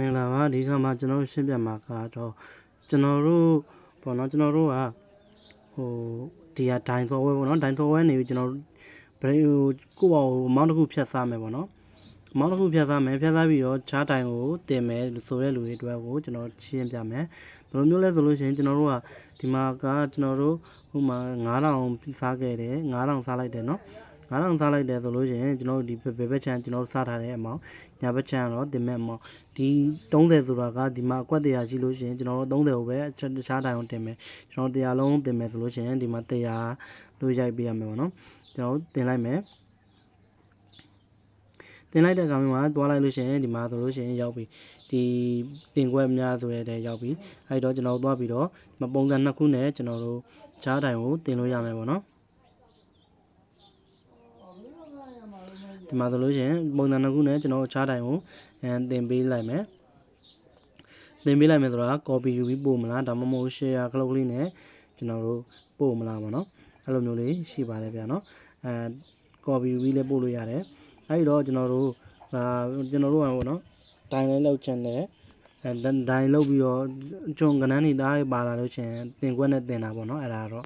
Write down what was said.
မင်္ဂလာပါဒီခါမှာကျွန်တော်တို့ရှင်းပြမှာကတော့ကျွန်တော်တို့ပေါ့နော်ကျွန်တော်တို့ကဟိုဒီဟာဒိုင်သောဝဲပေါ့နော်ဒိုင်သောဝဲနေပြီးကျွန်တော်တို့ဘယ်ဟိုကိုယ့်ဘာကိုအမောင်းတစ်ခုဖြတ်စားမယ်ပေါ့နော်အမောင်းတစ်ခုဖြတ်စားမယ်ဖြတ်စားပြီးတော့ချားတိုင်ကိုတင်မယ်ဆိုတဲ့လူတွေအတွက်ကိုကျွန်တော်ရှင်းပြမယ်ဘယ်လိုမျိုးလဲဆိုလို့ရှိရင်ကျွန်တော်တို့ကဒီမှာကကျွန်တော်တို့ဟိုမှာ9000စားခဲ့တယ်9000စားလိုက်တယ်နော် 9000စားလိုက်တယ်ဆိုလို့ရှိရင်ကျွန်တော်တို့ဒီဘယ်ဘက်ချမ်းကျွန်တော်တို့စားထားတဲ့အမောင်းညာဘက်ချမ်းတော့တင်မဲ့အမောင်းဒီ30ဆိုတာကဒီမှာအကွက်100ရှိလို့ရှိရင်ကျွန်တော်တို့30ကိုပဲတခြားတိုင်အောင်တင်မယ်ကျွန်တော်100လုံးတင်မယ်ဆိုလို့ရှိရင်ဒီမှာ100လို့ရိုက်ပေးရမယ်ပေါ့နော်ကျွန်တော်တင်လိုက်မယ်တင်လိုက်တဲ့အခါမှာတွားလိုက်လို့ရှိရင်ဒီမှာဆိုလို့ရှိရင်ရောက်ပြီဒီတင်ခွက်များဆိုတဲ့တဲ့ရောက်ပြီအဲဒီတော့ကျွန်တော်သွားပြီးတော့ဒီမှာပုံစံနှစ်ခုနဲ့ကျွန်တော်တို့ခြားတိုင်ကိုတင်လို့ရမယ်ပေါ့နော် ဒီမှာဆိုလို့ရှိရင်ပုံစံနှစ်ခုနဲ့ကျွန်တော်တို့ခြားတိုင်ကိုအဲတင်ပေးလိုက်မယ်သင်ပေးလိုက်မယ်ဆိုတာ copy ယူပြီးပို့မလားဒါမှမဟုတ် share ကလုတ်ကလေးနဲ့ကျွန်တော်တို့ပို့မလားပေါ့နော်အဲ့လိုမျိုးလေးရှိပါတယ်ဗျာနော်အဲ copy ယူပြီးလည်းပို့လို့ရတယ်အဲ့ဒီတော့ကျွန်တော်တို့ဒါကျွန်တော်တို့ကပေါ့နော်ဒိုင်လေးလောက်ချင်တယ်အဲဒိုင်လောက်ပြီးတော့ကျွန်ကနန်းနေသားလေးပါလာလို့ချင်းတင်ခွက်နဲ့တင်တာပေါ့နော်အဲ့ဒါတော့